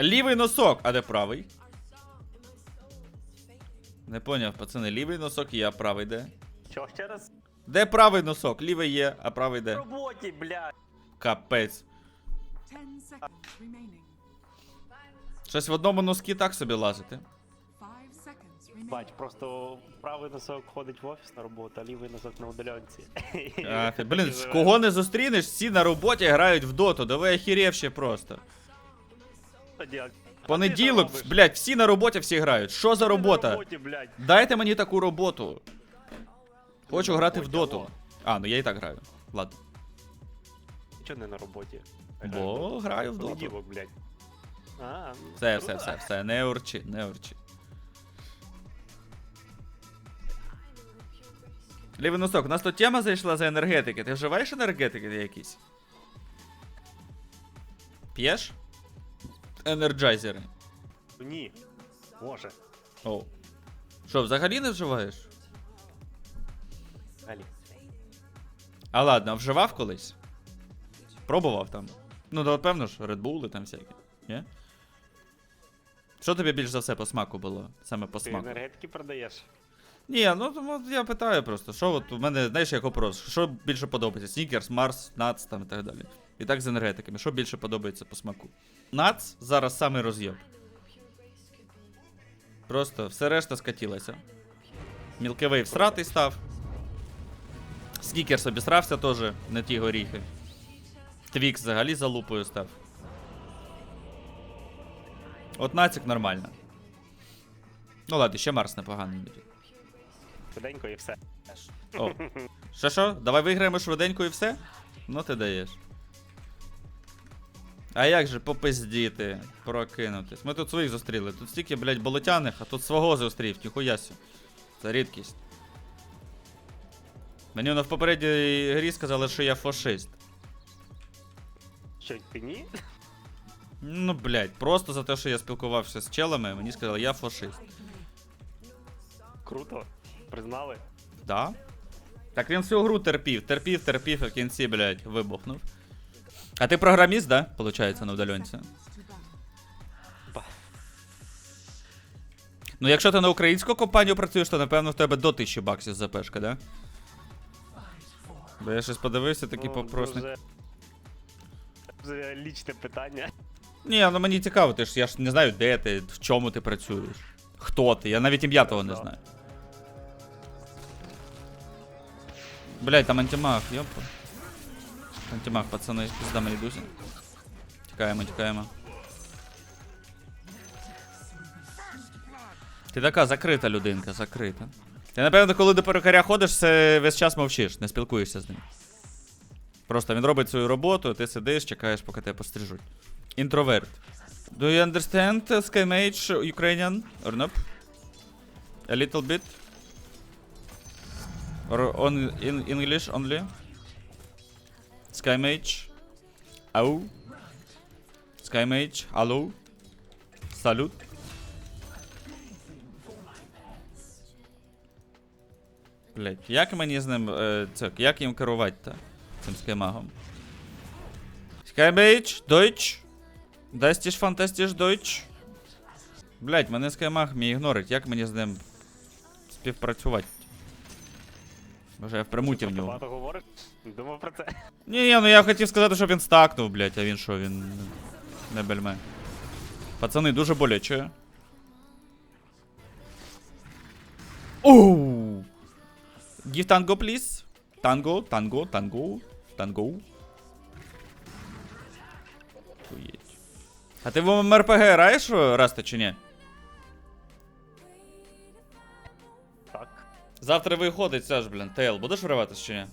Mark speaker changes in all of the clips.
Speaker 1: Лівий носок, а де правий? Не поняв, пацани, лівий носок є, а правий де?
Speaker 2: Чо, ще раз?
Speaker 1: Де правий носок? Лівий є, а правий
Speaker 2: В
Speaker 1: де?
Speaker 2: роботі, блядь.
Speaker 1: Капець. Щось в одному носкі так собі лазити.
Speaker 2: Бач, просто правий носок ходить в офіс на роботу, а лівий носок на удаленці.
Speaker 1: А, ти, блін, кого не зустрінеш, всі на роботі грають в доту, да ви охерівші просто. Понеділок, блядь, всі на роботі всі грають. Що за робота? Дайте мені таку роботу. Хочу грати в доту. А, ну я і так граю. Ладно.
Speaker 2: Чого не на роботі?
Speaker 1: Бо граю в доту.
Speaker 2: Блядь. Ну,
Speaker 1: Все, все, все, все, не урчи, не урчи. Лівий носок, у нас тут тема зайшла за енергетики. Ти вживаєш енергетики якісь? П'єш? Енерджайзери.
Speaker 2: Ні. Може.
Speaker 1: Оу. Що, взагалі не вживаєш?
Speaker 2: Алі.
Speaker 1: А ладно, вживав колись? Пробував там. Ну, то певно ж, Red Bull там всякі. Ні? Що тобі більш за все по смаку було? Саме по
Speaker 2: Ти
Speaker 1: смаку?
Speaker 2: енергетики продаєш?
Speaker 1: Ні, ну тому я питаю просто, що от у мене, знаєш, як вопрос, що більше подобається? Снікерс, Марс, Нац там і так далі. І так з енергетиками, що більше подобається по смаку? Нац зараз самий роз'єб. Просто все решта скатілося. Мілкевий всратий став. Снікерс обісрався теж, на ті горіхи. Твікс взагалі за лупою став. От націк нормально. Ну ладно, ще Марс непоганий.
Speaker 2: Швиденько і все.
Speaker 1: О. Що що? Давай виграємо швиденько і все? Ну ти даєш. А як же попиздіти, прокинутись? Ми тут своїх зустріли. Тут стільки, блядь, болотяних, а тут свого зустрів, ніхуя сю. Це рідкість. Мені воно в попередній грі сказали, що я фашист.
Speaker 2: Що, ти ні?
Speaker 1: Ну, блядь, просто за те, що я спілкувався з челами, мені сказали, я фашист.
Speaker 2: Круто. Признали?
Speaker 1: Да? Так він всю гру терпів, терпів, терпів, а в кінці, блядь, вибухнув. А ти програміст, да? Получається, на удаленці. Ну, якщо ти на українську компанію працюєш, то напевно в тебе до 1000 баксів за пешка, да? Бо я щось подивився, такий
Speaker 2: Ну,
Speaker 1: попросник.
Speaker 2: Вже... Вже лічне питання.
Speaker 1: Ні, ну мені цікаво, ти ж я ж не знаю, де ти, в чому ти працюєш. Хто ти? Я навіть ім'я того не знаю. Блять, там антимаг, йопа. Антимаг, пацани, пізда мені дузі. Тікаємо. Ти така закрита людинка, закрита. Ти, напевно, коли до перукаря ходиш, це весь час мовчиш, не спілкуєшся з ним. Просто він робить свою роботу, ти сидиш, чекаєш, поки тебе пострижуть. Інтроверт. Do you understand uh, Skymage Ukrainian or not? A little bit? Or on in English only? Skymage? Ау? Skymage? Алло? Салют? Блять, як мені з ним. Е, це, як їм керувати-то? Цим скаймагом? Skymage? Deutsch? Дастіш фантастіш Deutsch? Блять, мене скаймаг мій ігнорить. Як мені з ним співпрацювати? Може я впрямуті в нього.
Speaker 2: Багато говориш? Думав про це.
Speaker 1: Ні, ну я хотів сказати, щоб він стакнув, блять, а він що, він не- не бельме. Пацани, дуже боляче. Оу! Give tango, please. Танго, танго, танго, танго. А ти в МРПГ граєш Раста чи ні? Завтра виходить ж, блін, ТЛ. Будеш вриватись чи ні?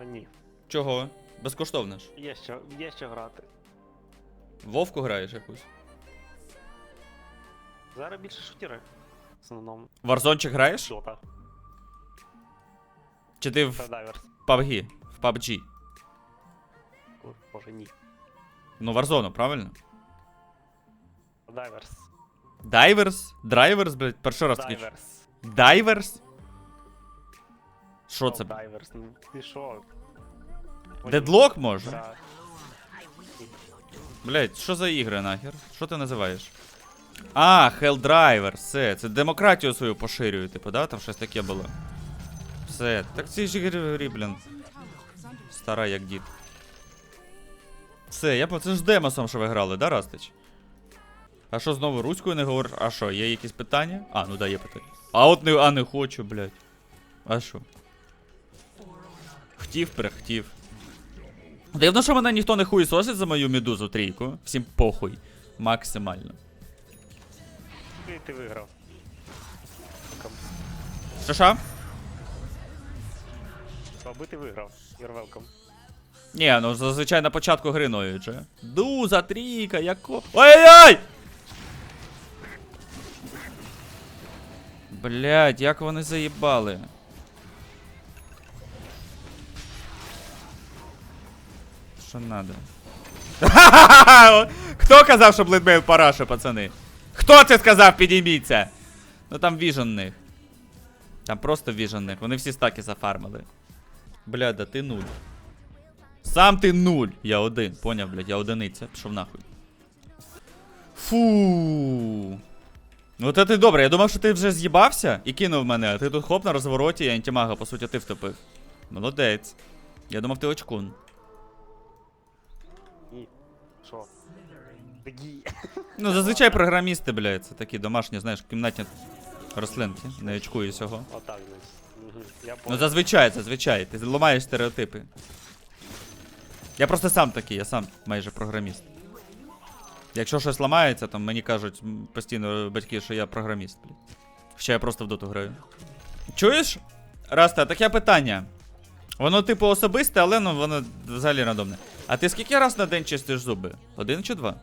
Speaker 2: А ні.
Speaker 1: Чого? Безкоштовно ж.
Speaker 2: Є що, є що грати.
Speaker 1: Вовку граєш якусь?
Speaker 2: Зараз більше шутіри. В основному.
Speaker 1: Варзончик граєш?
Speaker 2: Дота.
Speaker 1: Чи ти в
Speaker 2: дайверс.
Speaker 1: PUBG? В PUBG?
Speaker 2: Боже, ні.
Speaker 1: Ну, Warzone, правильно?
Speaker 2: Дайверс.
Speaker 1: Дайверс? Драйверс, блядь, перший раз такий.
Speaker 2: Дайверс.
Speaker 1: Дайверс? Що це?
Speaker 2: Дайверс. Ну ти що?
Speaker 1: Дедлок може?
Speaker 2: Да.
Speaker 1: Блять, що за ігри нахер? Що ти називаєш? А, Helldiver, все, це демократію свою поширює, типу, да? Там щось таке було. Все, так ці ж ігри, блін. Стара як дід. Все, я по це ж з демосом, що ви грали, да, Растич? А що знову руською не говориш? А що, є якісь питання? А, ну да, є питання. А от не, а не хочу, блядь. А що? Хотів, перехтів. Дивно, що мене ніхто не хуїсосить за мою медузу трійку. Всім похуй. Максимально.
Speaker 2: І ти виграв.
Speaker 1: Що що?
Speaker 2: Аби ти виграв. You're welcome.
Speaker 1: Ні, ну зазвичай на початку гри ноють же. Дуза, трійка, яко. Ой-ой-ой! Блять, як вони заїбали. Що надо? Хто казав, що бледмейл параша, пацани? Хто це сказав, підійміться? Ну там віжен них. Там просто віжен них. Вони всі стаки зафармили. Бля, да ти нуль. Сам ти нуль. Я один. Поняв, блядь, я одиниця. Пішов нахуй. Фу. Ну це ти добре, я думав, що ти вже з'їбався і кинув мене, а ти тут хоп на розвороті, і антимага, по суті, ти втопив. Молодець. Я думав, ти очкун.
Speaker 2: Що? Такі.
Speaker 1: Ну, зазвичай програмісти, блядь, це такі домашні, знаєш, кімнатні рослинки, не очкую всього.
Speaker 2: Отак, значить. Я
Speaker 1: Ну,
Speaker 2: понял.
Speaker 1: зазвичай, зазвичай. Ти ламаєш стереотипи. Я просто сам такий, я сам майже програміст. Якщо щось ламається, то мені кажуть постійно батьки, що я програміст, блядь. Ще я просто в доту граю. Чуєш? Раста, таке питання. Воно, типу, особисте, але ну воно взагалі рандомне. А ти скільки раз на день чистиш зуби? Один чи два?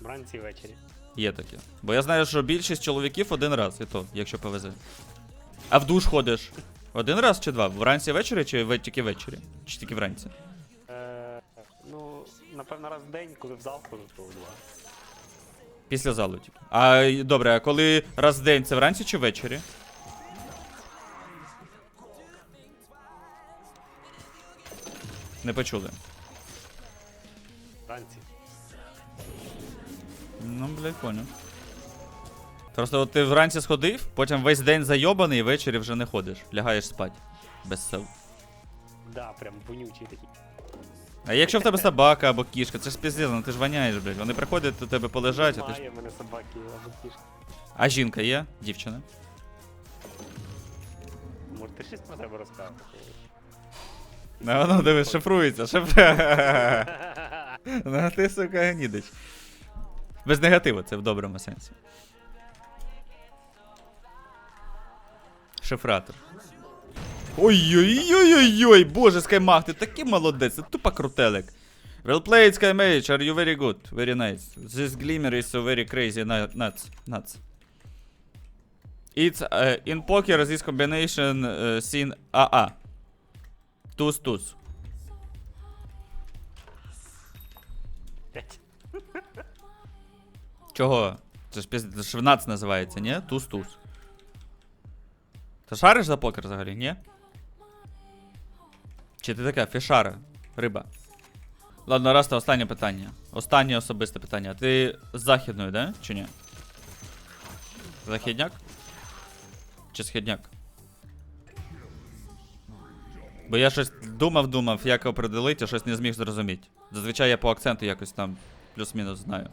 Speaker 2: Вранці ввечері.
Speaker 1: Є таке. Бо я знаю, що більшість чоловіків один раз, і то, якщо повезе. А в душ ходиш? Один раз чи два? Вранці ввечері чи тільки ввечері? Чи тільки вранці?
Speaker 2: Напевно, раз в день, коли в зал ходжу, то два.
Speaker 1: Після залу тільки. А добре, а коли раз в день це вранці чи ввечері? Не почули.
Speaker 2: Вранці.
Speaker 1: Ну, блядь, понял. Просто от ти вранці сходив, потім весь день зайобаний і ввечері вже не ходиш. Láгаєш спать. Без сил.
Speaker 2: Да, прям вонючий такий.
Speaker 1: А якщо в тебе собака або кішка, це ж піздець, ну ти ж воняєш, блядь. Вони приходять до тебе полежать, а ти ж.
Speaker 2: Немає в мене собаки, або кішки.
Speaker 1: А жінка є? Дівчина?
Speaker 2: Може, ти щось про себе розказав?
Speaker 1: Ну, воно дивись, шифрується, шифрується. Ну ти, сука, гнідич. Без негативу, це в доброму сенсі. Шифратор. Ой-ой-ой-ой-ой, боже, Скаймах, ти такий молодець, ти тупо крутелик. Well played, Skymage, are you very good? Very nice. This glimmer is so very crazy nuts. Nuts. It's uh, in poker this combination uh, seen AA. Туз-туз. Чого? Це ж пізд... це ж нац називається, ні? Туз-туз. Ти шариш за покер взагалі, ні? Чи ти така фішара? Риба. Ладно, раз то останнє питання. Останнє особисте питання. Ти з західної, да? Чи ні? Західняк? Чи східняк? Бо я щось думав, думав, як определити, а щось не зміг зрозуміти. Зазвичай я по акценту якось там плюс-мінус знаю.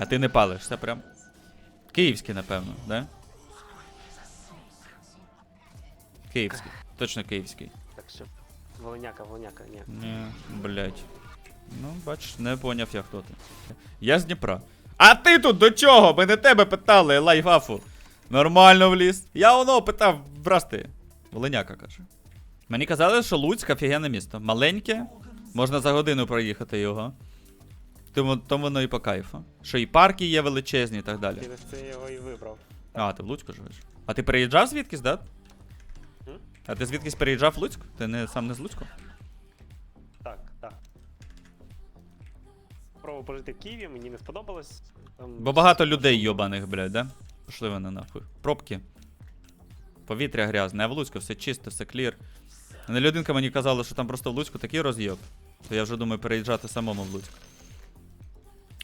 Speaker 1: А ти не палиш, це прям. Київський, напевно, да? Київський. Точно київський.
Speaker 2: Так що. Волоняка, волоняка, ні.
Speaker 1: Ні, блять. Ну, бачиш, не поняв я хто ти. Я з Дніпра. А ти тут до чого? Ми не тебе питали, лайфафу. Нормально вліз. Я воно питав, брасти. Волиняка каже. Мені казали, що Луцьк офігенне місто. Маленьке, можна за годину проїхати його. Тому, тому воно і по кайфу. Що і парки є величезні і так далі.
Speaker 2: Через це його і вибрав.
Speaker 1: А, ти в Луцьку живеш? А ти переїжджав звідкись, да? А ти звідкись переїжджав в Луцьк? Ти не сам не з Луцьку?
Speaker 2: Так, так. Пробував пожити в Києві, мені не сподобалось. Там
Speaker 1: Бо багато людей йобаних, блядь, да? Пішли вони нахуй. Пробки. Повітря грязне, а в Луцьку все чисто, все клір. Не людинка мені казала, що там просто в Луцьку такий роз'єб. То я вже думаю переїжджати самому в Луцьк.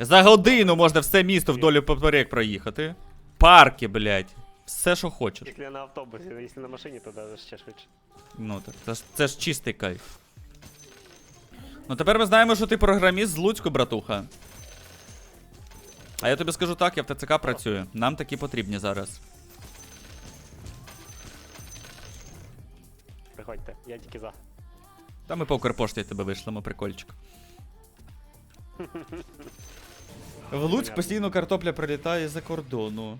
Speaker 1: За годину можна все місто вдолі поперек проїхати. Парки, блядь. Все, що хочеш.
Speaker 2: Якщо на автобусі, якщо на машині, то даже ще швидше.
Speaker 1: Ну так, це ж, це ж чистий кайф. Ну тепер ми знаємо, що ти програміст з Луцьку, братуха. А я тобі скажу так, я в ТЦК працюю. Нам такі потрібні зараз.
Speaker 2: Приходьте, я тільки за.
Speaker 1: Та ми по Укрпошті тебе вийшлемо, прикольчик. В Луцьк постійно картопля прилітає з-за кордону.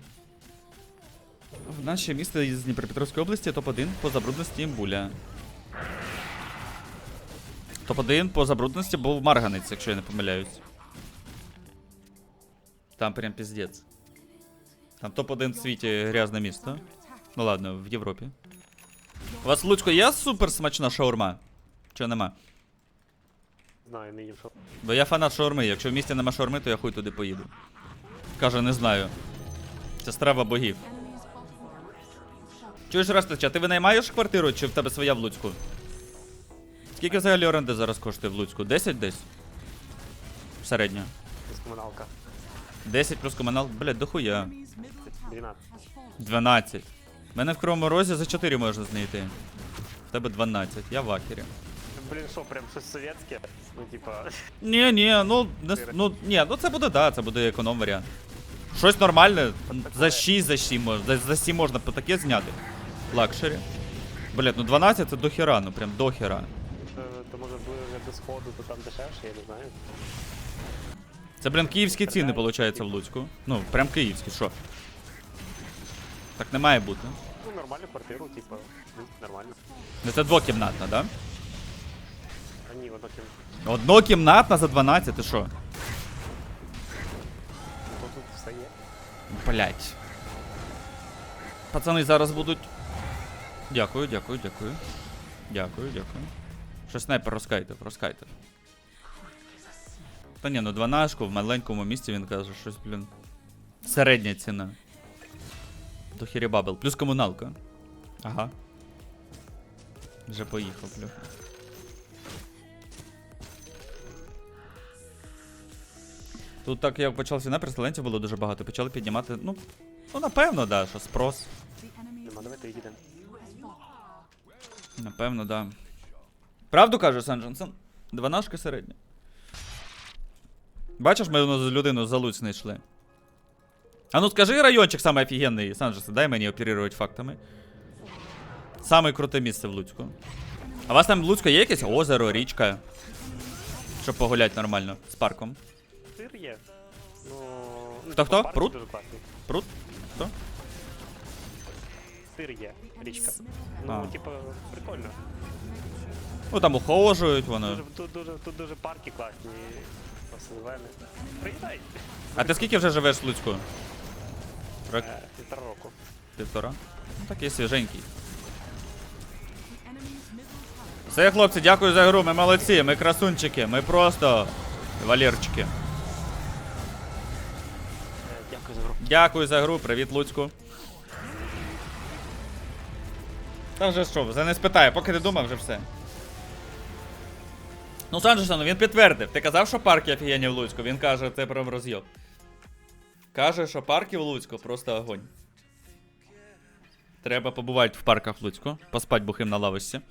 Speaker 1: В наше місто із Дніпропетровської області топ-1 по забрудності імбуля. Топ-1 по забрудності був Марганець, якщо я не помиляюсь. Там прям піздець. Там топ-1 в світі грязне місто. Ну ладно, в Європі. У вас в Луцьку є супер смачна шаурма? Чи нема?
Speaker 2: Знаю, не їм що.
Speaker 1: Бо я фанат шаурми. Якщо в місті нема шаурми, то я хуй туди поїду. Каже, не знаю. Це страва богів. Чуєш, Растача, ти винаймаєш квартиру чи в тебе своя в Луцьку? Скільки взагалі оренди зараз коштує в Луцьку? 10 десь? Середньо.
Speaker 2: З комуналка.
Speaker 1: 10 плюс комунал. Блять, дохуя.
Speaker 3: Enemy's
Speaker 2: 12.
Speaker 3: has
Speaker 1: 12. Мене в Кривому Розі за 4 можна знайти. В тебе 12. Я в акері.
Speaker 2: Блін, що, прям щось совєтське? Ну, типа,
Speaker 1: Ні, ні, ну, не, ну, ні, ну це буде, да, це буде економ варіант. Щось нормальне, за 6, за 7 можна, за, за 7 можна по таке зняти. Лакшері. Блять, ну 12 це дохера, ну прям дохера.
Speaker 2: е, то може буде до сходу, то там дешевше, я не знаю.
Speaker 1: Це, блін, київські ціни, виходить, в Луцьку. Ну, прям київські, що? Так не має бути.
Speaker 2: Ну, нормальну квартиру, типа, ну, нормально.
Speaker 1: Ну це двокімнатна, да?
Speaker 2: А ні, воно ким.
Speaker 1: Однокімнатна за 12, ти що?
Speaker 2: То тут все є.
Speaker 1: Блять. Пацани зараз будуть. Дякую, дякую, дякую. Дякую, дякую. Що снайпер розкайте, розкайте. Та ні, ну дванашку в маленькому місті він каже, щось, блін. Середня ціна. До хірібабл. Плюс комуналка. Ага. Вже поїхав, плюха. Тут так як почався на переселенців було дуже багато. Почали піднімати. Ну, ну напевно, да, що спрос.
Speaker 2: Нема, давайте їдемо.
Speaker 1: Напевно, да. Правду каже Сандженсон? Дванашка середня. Бачиш, ми ну, людину за Луць знайшли. А ну скажи райончик самий офігенний, Сандженсон, дай мені оперувати фактами. Саме круте місце в Луцьку. А у вас там в Луцьку є якесь озеро, річка? Щоб погуляти нормально з парком.
Speaker 2: Сир є. Ну. ну,
Speaker 1: Хто-хто?
Speaker 2: типа, парк
Speaker 1: Пруд? Пруд? Хто?
Speaker 2: Сир є, річка. Ну,
Speaker 1: А.
Speaker 2: типа, прикольно.
Speaker 1: Ну там ухожують вони.
Speaker 2: Дуже, тут, дуже, тут дуже парки класні. Посилвени. Приїдай.
Speaker 1: А ти скільки вже живеш в Луцьку? Рок
Speaker 2: Е, Півтора року.
Speaker 1: півтора? Ну такий свіженький. Все, хлопці, дякую за гру. Ми молодці, ми красунчики, ми просто валерчики.
Speaker 2: Е, Дякую за гру.
Speaker 1: Дякую за гру, привіт, Луцьку. Та вже що, вже не спитає, поки ти думав, вже все. Ну, Санджесон, він підтвердив. Ти казав, що парки офігенні в Луцьку. Він каже, це прям розйоб. Каже, що парки в Луцьку просто огонь. Треба побувати в парках в Луцьку, поспать бухим на лавочці.